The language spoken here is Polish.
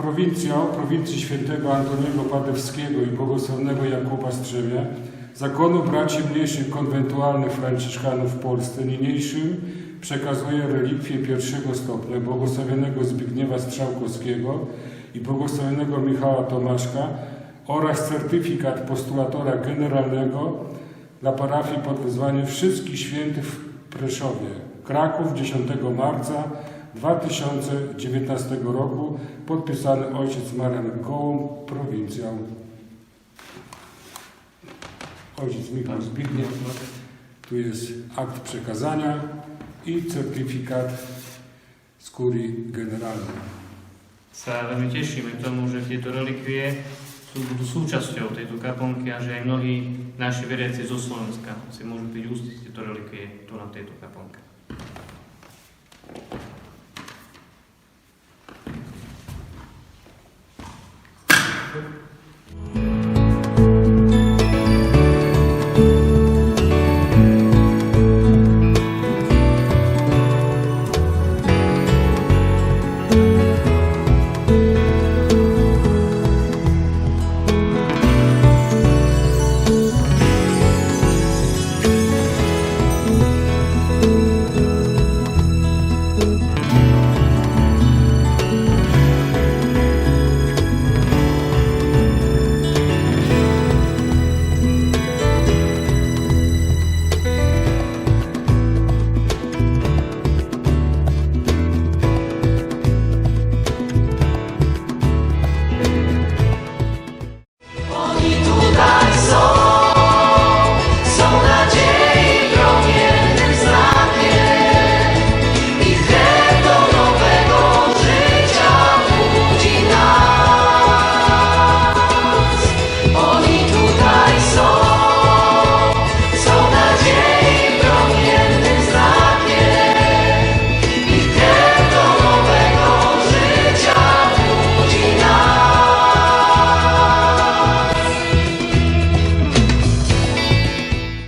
Prowincjo prowincji świętego Antoniego Padewskiego i błogosławionego Jakuba Strzemia, Zakonu Braci Mniejszych Konwentualnych Franciszkanów w Polsce niniejszym przekazuje relikwie pierwszego stopnia błogosławionego Zbigniewa Strzałkowskiego i błogosławionego Michała Tomaszka oraz certyfikat postulatora generalnego dla parafii pod wezwaniem Wszystkich Świętych w Preszowie, Kraków 10 marca 2019 roku, podpisany ojciec Marian Kołą, prowincjał. Ojciec Michał Zbigniew, tu jest akt przekazania i certyfikat z kurii generalnej. sa veľmi tešíme tomu, že tieto relikvie sú, budú súčasťou tejto kaponky a že aj mnohí naši veriaci zo Slovenska si môžu byť ústiť tieto relikvie tu na tejto kaponke.